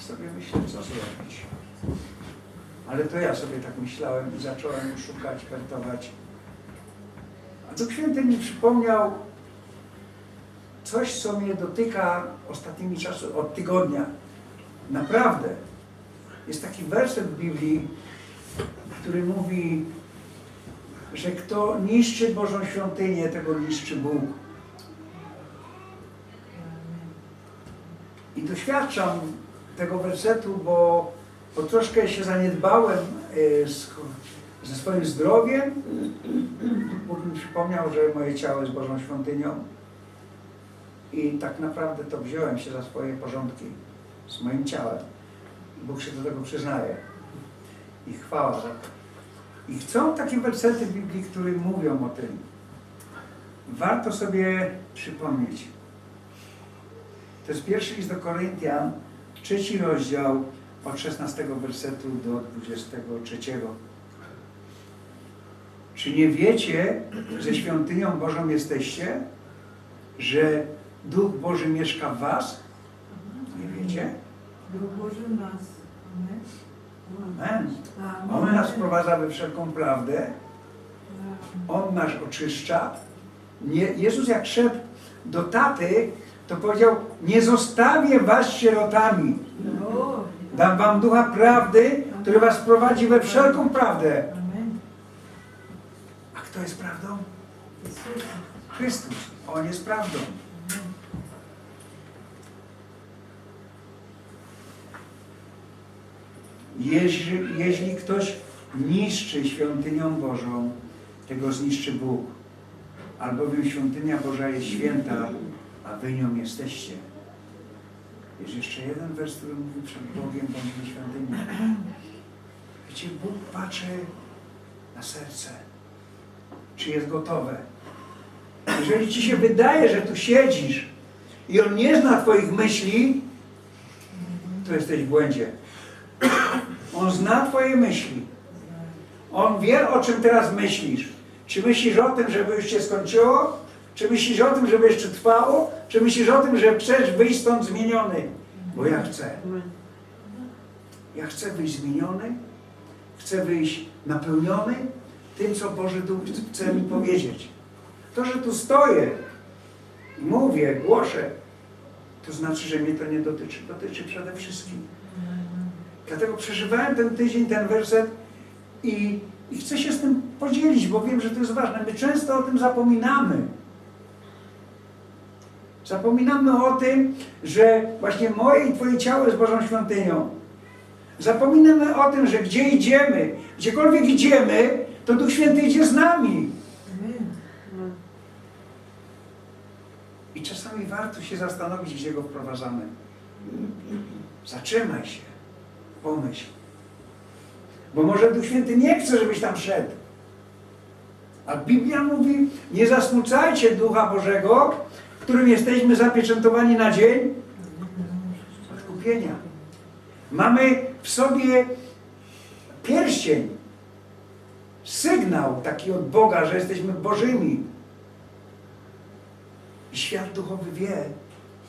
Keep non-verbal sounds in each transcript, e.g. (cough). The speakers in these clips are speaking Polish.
tak sobie myślę, co zrobić. Ale to ja sobie tak myślałem i zacząłem szukać, wertować. A Duch Święty mi przypomniał coś, co mnie dotyka ostatnimi czasy, od tygodnia. Naprawdę. Jest taki werset w Biblii, który mówi, że kto niszczy Bożą świątynię, tego niszczy Bóg. I doświadczam tego wersetu, bo, bo troszkę się zaniedbałem e, z, ze swoim zdrowiem. Bóg mi przypomniał, że moje ciało jest Bożą świątynią. I tak naprawdę to wziąłem się za swoje porządki z moim ciałem. Bóg się do tego przyznaje. I chwała za to. I chcą takie wersety Biblii, które mówią o tym. Warto sobie przypomnieć. To jest pierwszy list do Koryntian, trzeci rozdział, od 16 wersetu do 23. Czy nie wiecie, że świątynią Bożą jesteście? Że Duch Boży mieszka w was? Nie wiecie? Duch Boży nas. Amen. On nas wprowadza we wszelką prawdę. On nas oczyszcza. Nie, Jezus jak szedł do taty, to powiedział, nie zostawię was sierotami. Dam wam ducha prawdy, który was prowadzi we wszelką prawdę. A kto jest prawdą? Chrystus. On jest prawdą. Jeśli, jeśli ktoś niszczy świątynią Bożą, tego zniszczy Bóg. Albowiem świątynia Boża jest święta, a wy nią jesteście. Jest jeszcze jeden wers, który mówi przed Bogiem bądźmy świątynią. Wiecie, Bóg patrzy na serce. Czy jest gotowe? Jeżeli ci się wydaje, że tu siedzisz i on nie zna twoich myśli, to jesteś w błędzie. On zna twoje myśli. On wie, o czym teraz myślisz. Czy myślisz o tym, żeby już się skończyło? Czy myślisz o tym, żeby jeszcze trwało? Czy myślisz o tym, że chcesz wyjść stąd zmieniony? Bo ja chcę. Ja chcę wyjść zmieniony. Chcę wyjść napełniony tym, co Boży Duch chce mi powiedzieć. To, że tu stoję mówię, głoszę, to znaczy, że mnie to nie dotyczy. Dotyczy przede wszystkim. Dlatego przeżywałem ten tydzień, ten werset i, i chcę się z tym podzielić, bo wiem, że to jest ważne. My często o tym zapominamy. Zapominamy o tym, że właśnie moje i Twoje ciało jest Bożą świątynią. Zapominamy o tym, że gdzie idziemy, gdziekolwiek idziemy, to Duch Święty idzie z nami. I czasami warto się zastanowić, gdzie go wprowadzamy. Zatrzymaj się, pomyśl. Bo może Duch Święty nie chce, żebyś tam szedł. A Biblia mówi, nie zasmucajcie Ducha Bożego, którym jesteśmy zapieczętowani na dzień odkupienia. Mamy w sobie pierścień, sygnał taki od Boga, że jesteśmy Bożymi. I świat duchowy wie,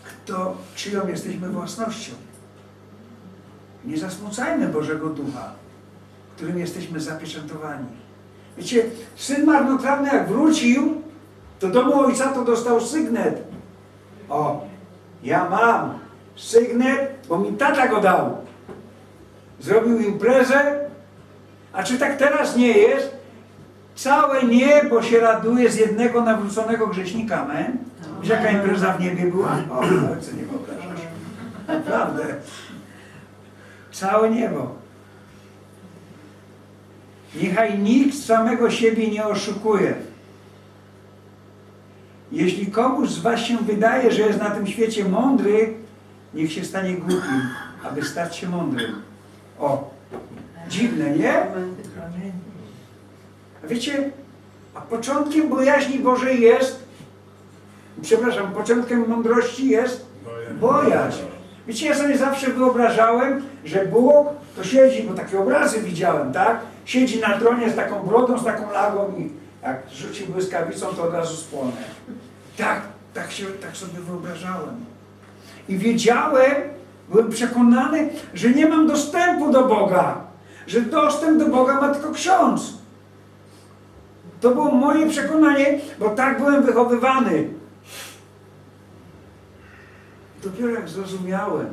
kto, czyją jesteśmy własnością. Nie zasmucajmy Bożego Ducha, którym jesteśmy zapieczętowani. Wiecie, syn marnotrawny jak wrócił, to domu ojca to dostał sygnet. O, ja mam sygnet, bo mi tata go dał. Zrobił imprezę, a czy tak teraz nie jest? Całe niebo się raduje z jednego nawróconego grzesznika, amen? Wiesz jaka impreza w niebie była? O, ale co nie wyobrażasz. Naprawdę. Całe niebo. Niechaj nikt samego siebie nie oszukuje. Jeśli komuś z was się wydaje, że jest na tym świecie mądry, niech się stanie głupim, aby stać się mądrym. O, dziwne, nie? A wiecie, a początkiem bojaźni Bożej jest, przepraszam, początkiem mądrości jest bojaźń. Wiecie, ja sobie zawsze wyobrażałem, że Bóg to siedzi, bo takie obrazy widziałem, tak? Siedzi na tronie z taką brodą, z taką lagą i jak rzuci błyskawicą, to od razu spłonę. Tak, tak, się, tak sobie wyobrażałem. I wiedziałem, Byłem przekonany, że nie mam dostępu do Boga, że dostęp do Boga ma tylko ksiądz. To było moje przekonanie, bo tak byłem wychowywany. Dopiero jak zrozumiałem,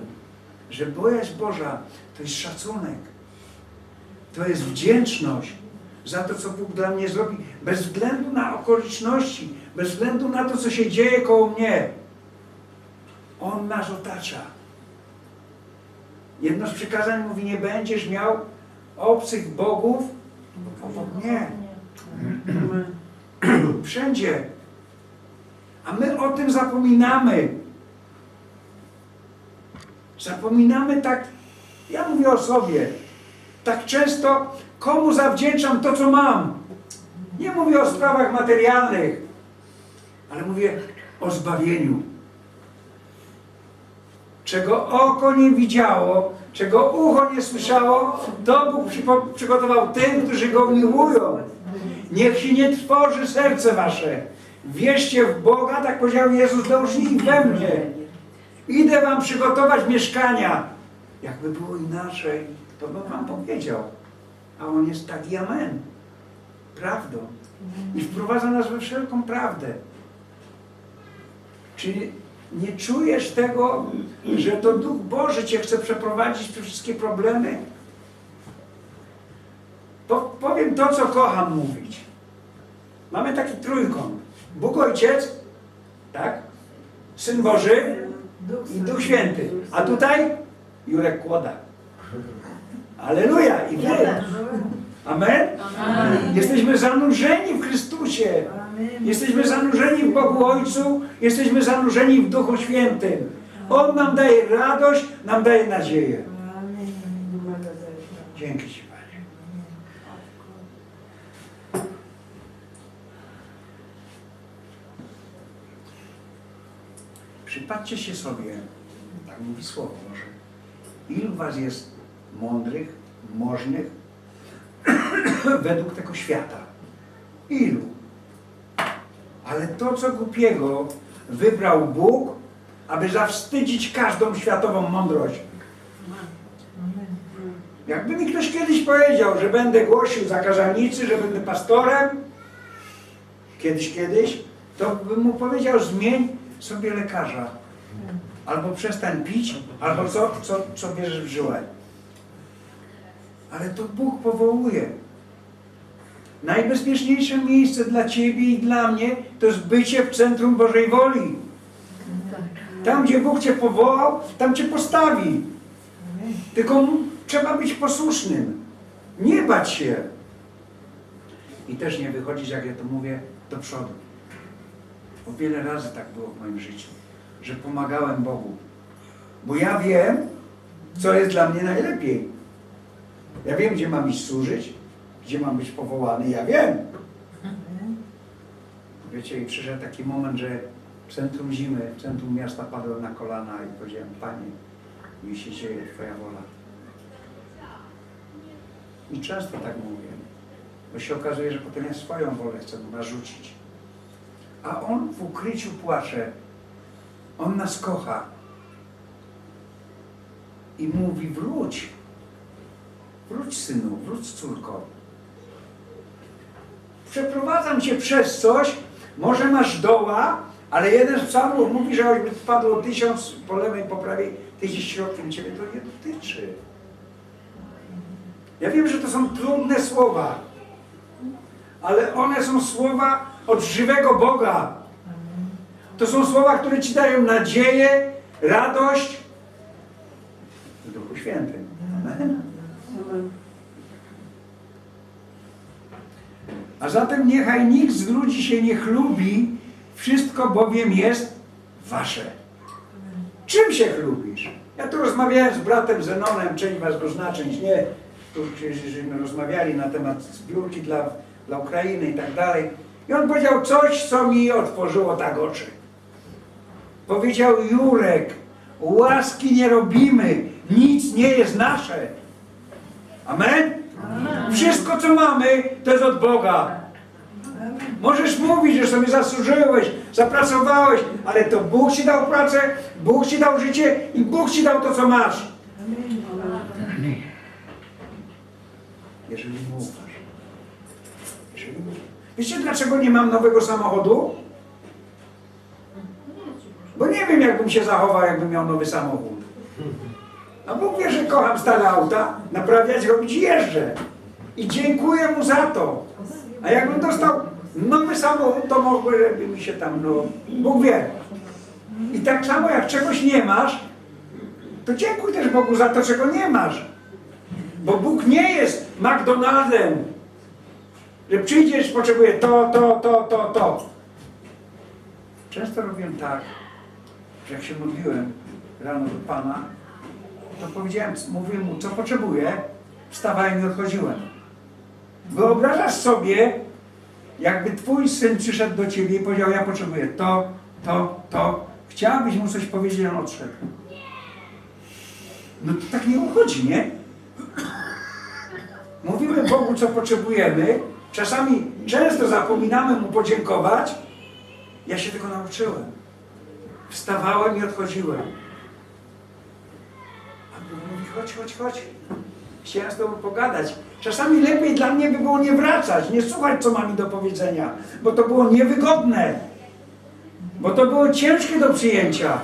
że bojaźń Boża to jest szacunek, to jest wdzięczność za to, co Bóg dla mnie zrobi, bez względu na okoliczności, bez względu na to, co się dzieje koło mnie. On nas otacza. Jedno z przykazań mówi, nie będziesz miał obcych bogów obok mnie. (clears throat) Wszędzie. A my o tym zapominamy. Zapominamy tak, ja mówię o sobie, tak często, komu zawdzięczam to, co mam. Nie mówię o sprawach materialnych, ale mówię o zbawieniu. Czego oko nie widziało, czego ucho nie słyszało, to Bóg przygotował tym, którzy Go miłują. Niech się nie trwoży serce wasze. Wierzcie w Boga, tak powiedział Jezus uczniów i we mnie. Idę wam przygotować mieszkania. Jakby było inaczej, to bym wam powiedział. A on jest taki amen. Prawdą. I wprowadza nas we wszelką prawdę. Czy nie czujesz tego, że to Duch Boży Cię chce przeprowadzić przez wszystkie problemy? Po, powiem to, co kocham mówić. Mamy taki trójkąt. Bóg Ojciec, tak? Syn Boży i Duch Święty. A tutaj Jurek Kłoda. (laughs) Aleluja! I Wy. Amen? Jesteśmy zanurzeni w Chrystusie. Jesteśmy zanurzeni w Bogu Ojcu, jesteśmy zanurzeni w Duchu Świętym. On nam daje radość, nam daje nadzieję. Dzięki Ci, Panie. Przypatrzcie się sobie, tak mówi Słowo Boże, ilu Was jest mądrych, możnych (coughs) według tego świata? Ilu? Ale to, co głupiego wybrał Bóg, aby zawstydzić każdą światową mądrość. Jakby mi ktoś kiedyś powiedział, że będę głosił za kazańnicy, że będę pastorem, kiedyś, kiedyś, to bym mu powiedział, zmień sobie lekarza. Albo przestań pić, albo co, co, co bierzesz w żyłę. Ale to Bóg powołuje. Najbezpieczniejsze miejsce dla Ciebie i dla mnie to jest bycie w centrum Bożej woli. Tam, gdzie Bóg Cię powołał, tam Cię postawi. Tylko trzeba być posłusznym. Nie bać się. I też nie wychodzić, jak ja to mówię, do przodu. Bo wiele razy tak było w moim życiu, że pomagałem Bogu. Bo ja wiem, co jest dla mnie najlepiej. Ja wiem, gdzie mam iść służyć, gdzie mam być powołany, ja wiem. Wiecie, i przyszedł taki moment, że w centrum zimy, w centrum miasta padłem na kolana i powiedziałem, Panie, mi się dzieje Twoja wola. I często tak mówię, bo się okazuje, że potem ja swoją wolę chcę mu narzucić. A On w ukryciu płacze. On nas kocha. I mówi, wróć. Wróć, synu, wróć, córko. Przeprowadzam cię przez coś, może masz doła, ale jeden z psalmów mówi, że choćby wpadło tysiąc po lewej, po prawej, tysiąc środkiem, ciebie to nie dotyczy. Ja wiem, że to są trudne słowa, ale one są słowa od żywego Boga. To są słowa, które ci dają nadzieję, radość w Duchu Świętym. Amen. A zatem niechaj nikt z ludzi się nie chlubi, wszystko bowiem jest wasze. Czym się chlubisz? Ja tu rozmawiałem z bratem Zenonem, część was go zna, część nie. Tu żeśmy rozmawiali na temat zbiórki dla, dla Ukrainy i tak dalej. I on powiedział coś, co mi otworzyło tak oczy. Powiedział Jurek, łaski nie robimy, nic nie jest nasze. Amen? Wszystko, co mamy, to jest od Boga. Możesz mówić, że sobie zasłużyłeś, zapracowałeś, ale to Bóg ci dał pracę, Bóg ci dał życie i Bóg ci dał to, co masz. Jeżeli mu ufasz. Jeżeli. Wiecie, dlaczego nie mam nowego samochodu? Bo nie wiem, jakbym się zachował, jakbym miał nowy samochód. A Bóg wie, że kocham stare auta, naprawiać, robić jeżdżę. I dziękuję Mu za to. A jakbym dostał nowy samochód, to mogłoby mi się tam, no, Bóg wie. I tak samo jak czegoś nie masz, to dziękuj też Bogu za to, czego nie masz. Bo Bóg nie jest McDonaldem, że przyjdziesz, potrzebuje to, to, to, to, to. Często robiłem tak, że jak się modliłem rano do Pana, powiedziałem, mówiłem Mu, co potrzebuję, wstawałem i odchodziłem. Wyobrażasz sobie, jakby Twój syn przyszedł do Ciebie i powiedział, ja potrzebuję to, to, to. Chciałabyś mu coś powiedzieć, on odszedł. No to tak nie uchodzi, nie? Mówimy Bogu, co potrzebujemy. Czasami często zapominamy Mu podziękować. Ja się tego nauczyłem. Wstawałem i odchodziłem. Chodź, chodź, chodź. Chciałem z Tobą pogadać. Czasami lepiej dla mnie by było nie wracać, nie słuchać, co ma mi do powiedzenia, bo to było niewygodne. Bo to było ciężkie do przyjęcia.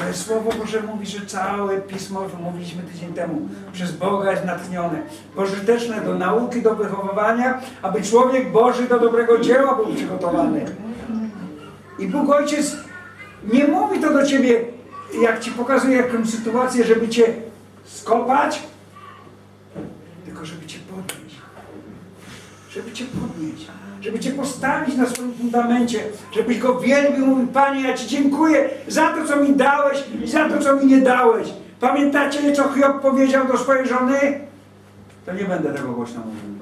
Ale Słowo Boże mówi, że całe Pismo, mówiliśmy tydzień temu, przez Boga jest natchnione, pożyteczne do nauki, do wychowywania, aby człowiek Boży do dobrego dzieła był przygotowany. I Bóg Ojciec nie mówi to do Ciebie, jak Ci pokazuje jakąś sytuację, żeby Cię skopać, tylko żeby Cię podnieść. Żeby Cię podnieść. Żeby Cię postawić na swoim fundamencie. Żebyś Go wielbił, mówił, Panie, ja Ci dziękuję za to, co mi dałeś i za to, co mi nie dałeś. Pamiętacie, co Hiob powiedział do swojej żony? To nie będę tego głośno mówił.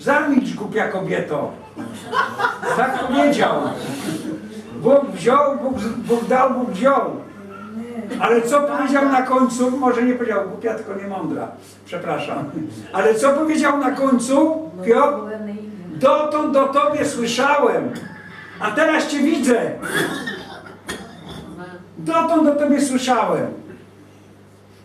Zamilcz, głupia kobieto. Tak powiedział. Bóg wziął, Bóg, Bóg dał, Bóg wziął. Ale co powiedział na końcu? Może nie powiedział głupia, tylko nie mądra. Przepraszam. Ale co powiedział na końcu? Hiob? Dotąd do Tobie słyszałem, a teraz Cię widzę. Dotąd do Tobie słyszałem.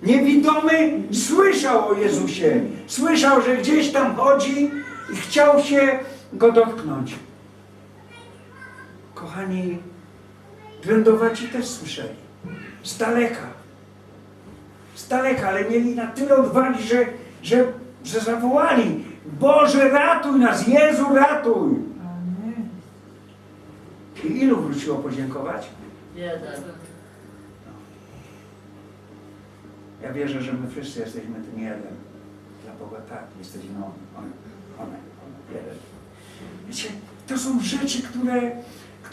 Niewidomy słyszał o Jezusie. Słyszał, że gdzieś tam chodzi i chciał się Go dotknąć. Kochani, trędowaci też słyszeli. Z daleka. Z daleka, ale mieli na tyle odwagi, że, że, że zawołali Boże ratuj nas, Jezu ratuj. Amen. I ilu wróciło podziękować? Jeden. Ja wierzę, że my wszyscy jesteśmy tym jeden. Dla Boga tak, jesteśmy on, on, one, one, jeden. Wiecie, to są rzeczy, które,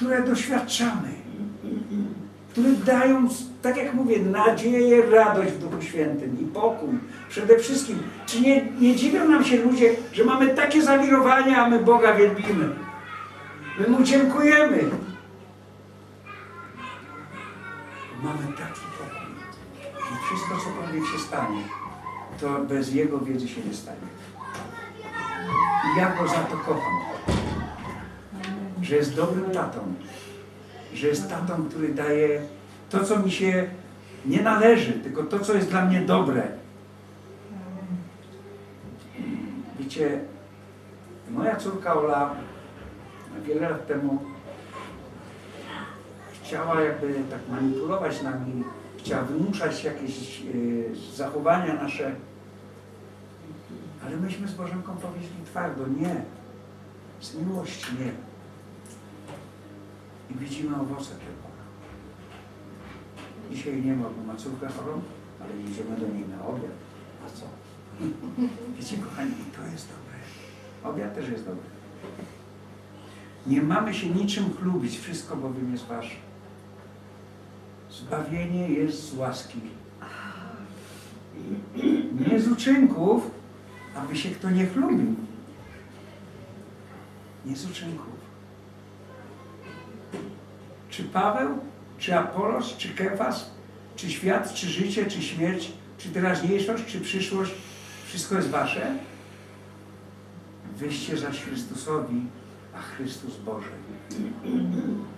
które doświadczamy. Które dają, tak jak mówię, nadzieję, radość w Duchu Świętym i pokój. Przede wszystkim, czy nie, nie dziwią nam się ludzie, że mamy takie zawirowania, a my Boga wielbimy. My Mu dziękujemy. Mamy taki pokój, że wszystko, cokolwiek się stanie, to bez Jego wiedzy się nie stanie. I ja Go za to kocham, że jest dobrym tatą, że jest tatą, który daje to, co mi się nie należy, tylko to, co jest dla mnie dobre. Wiecie, moja córka Ola wiele lat temu chciała jakby tak manipulować nami, chciała wymuszać jakieś y, zachowania nasze, ale myśmy z Bożenką powiedzieli twardo, nie, z miłości nie. I widzimy owoce tego. Dzisiaj nie ma, bo ma córkę chorą, ale idziemy do niej na obiad. A co? (laughs) Wiecie, kochani, to jest dobre. Obiad też jest dobry. Nie mamy się niczym chlubić, wszystko bowiem jest wasze. Zbawienie jest z łaski. Nie z uczynków, aby się kto nie chlubił. Nie z uczynków. Czy Paweł, czy Apolos, czy Kefas, czy świat, czy życie, czy śmierć, czy teraźniejszość, czy przyszłość, wszystko jest wasze? wyście zaś Chrystusowi, a Chrystus Boży.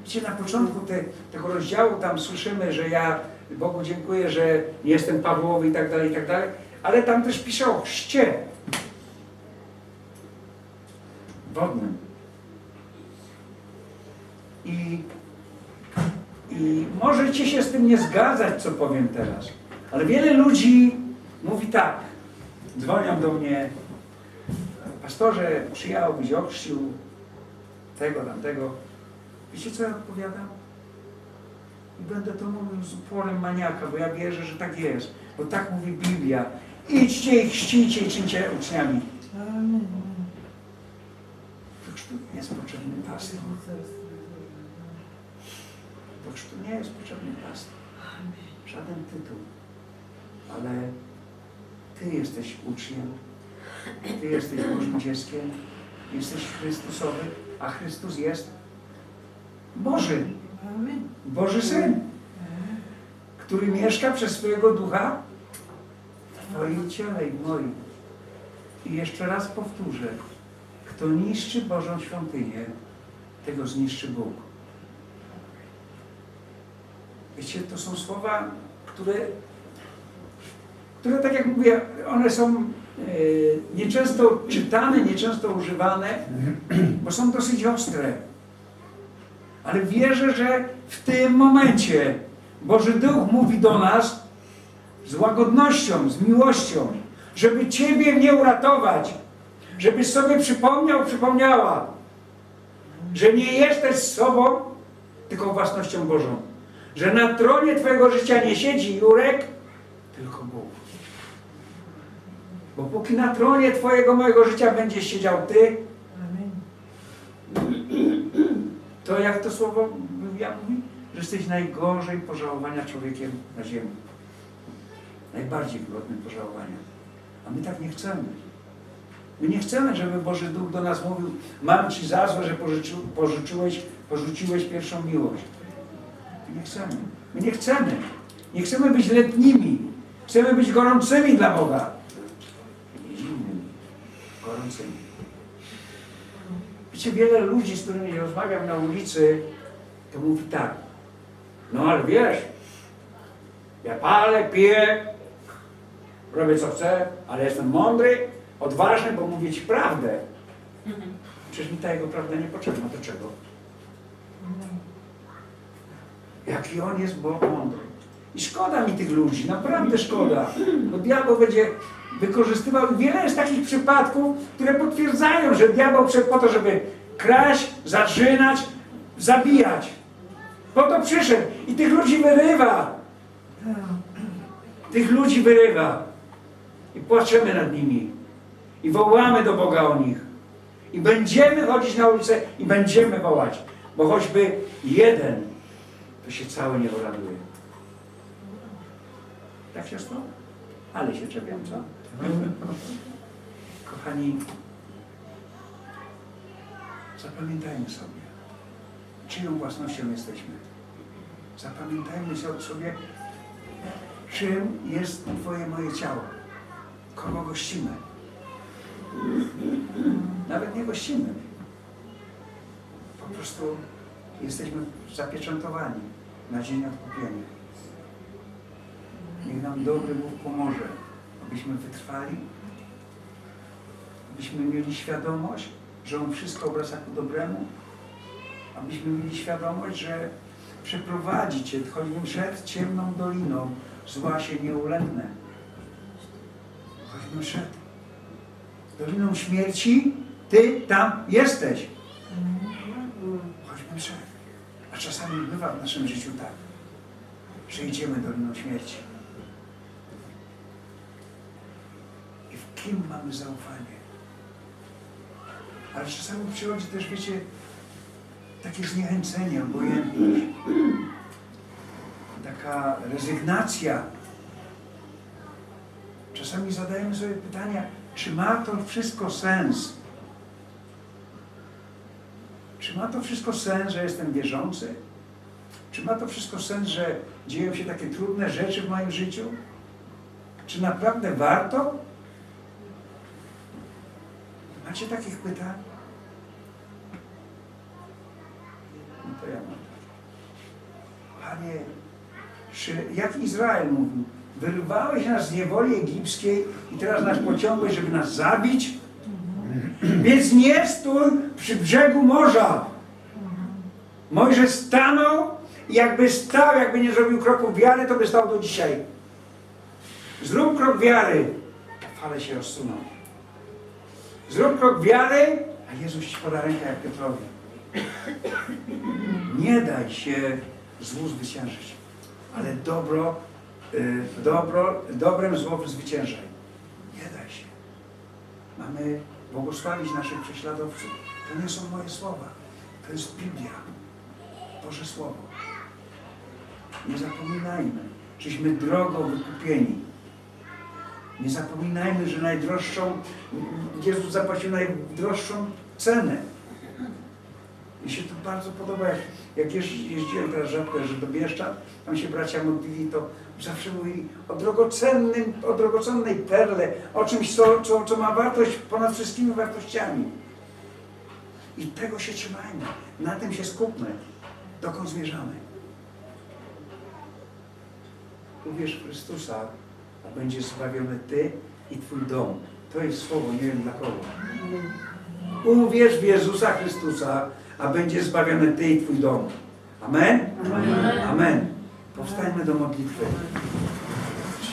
Wiecie, na początku te, tego rozdziału tam słyszymy, że ja Bogu dziękuję, że jestem Pawłowy i tak dalej, i tak dalej, ale tam też pisze o chrzcie wodnym. I, I możecie się z tym nie zgadzać, co powiem teraz, ale wiele ludzi mówi tak, dzwonią do mnie, pastorze, przyjechałbyś, ochrzcił tego, tamtego. Wiecie, co ja odpowiadam? I będę to mówił z uporem maniaka, bo ja wierzę, że tak jest. Bo tak mówi Biblia. Idźcie i chrzcijcie i czyńcie uczniami. Amen. Do chrztu nie jest potrzebny pastor. Do chrztu nie jest potrzebny pastor. Żaden tytuł. Ale Ty jesteś uczniem. Ty jesteś Bożym dzieckiem. Jesteś Chrystusowy, a Chrystus jest Boży. Boży Syn, który mieszka przez swojego ducha w Twoim ciele i w moim. I jeszcze raz powtórzę, kto niszczy Bożą świątynię, tego zniszczy Bóg. Wiecie, to są słowa, które, które tak jak mówię, one są e, nieczęsto czytane, nieczęsto używane, bo są dosyć ostre. Ale wierzę, że w tym momencie Boży Duch mówi do nas z łagodnością, z miłością, żeby Ciebie nie uratować, żebyś sobie przypomniał, przypomniała, że nie jesteś sobą, tylko własnością Bożą. Że na tronie Twojego życia nie siedzi Jurek, tylko Bóg. Bo póki na tronie Twojego mojego życia będziesz siedział Ty, to jak to słowo Biblia mówi? Że jesteś najgorzej pożałowania człowiekiem na ziemi. Najbardziej godnym pożałowania. A my tak nie chcemy. My nie chcemy, żeby Boży Duch do nas mówił mam Ci za złe, że pożyczyłeś, porzuciłeś pierwszą miłość. Nie chcemy. My nie chcemy. Nie chcemy być letnimi. Chcemy być gorącymi dla Boga. Nie zimnymi. Gorącymi. Wiecie, wiele ludzi, z którymi rozmawiam na ulicy, to mówi tak. No ale wiesz, ja palę, piję, robię co chcę, ale jestem mądry, odważny, bo mówię Ci prawdę. Przecież mi ta jego prawda nie potrzebna. Do czego? Jaki on jest bo mądry. I szkoda mi tych ludzi, naprawdę szkoda. Bo diabeł będzie wykorzystywał. Wiele jest takich przypadków, które potwierdzają, że diabeł przyszedł po to, żeby kraść, zaczynać, zabijać. Po to przyszedł. I tych ludzi wyrywa. Tych ludzi wyrywa. I płaczemy nad nimi. I wołamy do Boga o nich. I będziemy chodzić na ulicę i będziemy wołać. Bo choćby jeden, to się cały nie uraduje. Tak siostro? Ale się czepiam, co? (laughs) Kochani, zapamiętajmy sobie, czyją własnością jesteśmy. Zapamiętajmy so- sobie, czym jest Twoje moje ciało. Kogo gościmy. Nawet nie gościmy. Po prostu jesteśmy zapieczętowani na dzień odkupienia. Niech nam dobry Bóg pomoże, abyśmy wytrwali, abyśmy mieli świadomość, że On wszystko obraca ku dobremu, abyśmy mieli świadomość, że przeprowadzi Cię, choćbym szedł ciemną doliną, zła się nie ulęknę. Choćbym szedł doliną śmierci, Ty tam jesteś. Choćbym szedł. A czasami bywa w naszym życiu tak, że idziemy doliną śmierci. I w kim mamy zaufanie? Ale czasami przychodzi też, wiecie, takie zniechęcenie, obojętność, taka rezygnacja. Czasami zadajemy sobie pytania, czy ma to wszystko sens? Czy ma to wszystko sens, że jestem wierzący? Czy ma to wszystko sens, że dzieją się takie trudne rzeczy w moim życiu? Czy naprawdę warto? Macie takich pytań? No to ja mam. Panie, czy, jak Izrael mówił, wyrwałeś nas z niewoli egipskiej i teraz nas pociągłeś, żeby nas zabić? Więc nie stój przy brzegu morza. Mojżesz stanął i jakby stał, jakby nie zrobił kroku wiary, to by stał do dzisiaj. Zrób krok wiary, a fale się rozsuną. Zrób krok wiary, a Jezus ci poda rękę jak Piotrowi. Nie daj się złu zwyciężyć, ale dobro, y, dobro, dobrem zwyciężaj. Nie daj się. Mamy błogosławić naszych prześladowców. To nie są moje słowa. To jest Biblia. Boże Słowo. Nie zapominajmy, żeśmy drogo wykupieni. Nie zapominajmy, że najdroższą, Jezus zapłacił najdroższą cenę. Mi się to bardzo podoba, jak, jak jeździ- jeździłem teraz rzadko, do Bieszczad, tam się bracia modlili, to zawsze mówili o drogocennym, o drogocennej perle, o czymś, co, co, co ma wartość ponad wszystkimi wartościami. I tego się trzymajmy, na tym się skupmy, dokąd zmierzamy. Uwierz w Chrystusa, a będziesz zbawiony Ty i Twój dom. To jest słowo, nie wiem dla kogo. Uwierz w Jezusa Chrystusa, a będziesz zbawiony Ty i Twój dom. Amen? Amen. Amen. Powstańmy do modlitwy.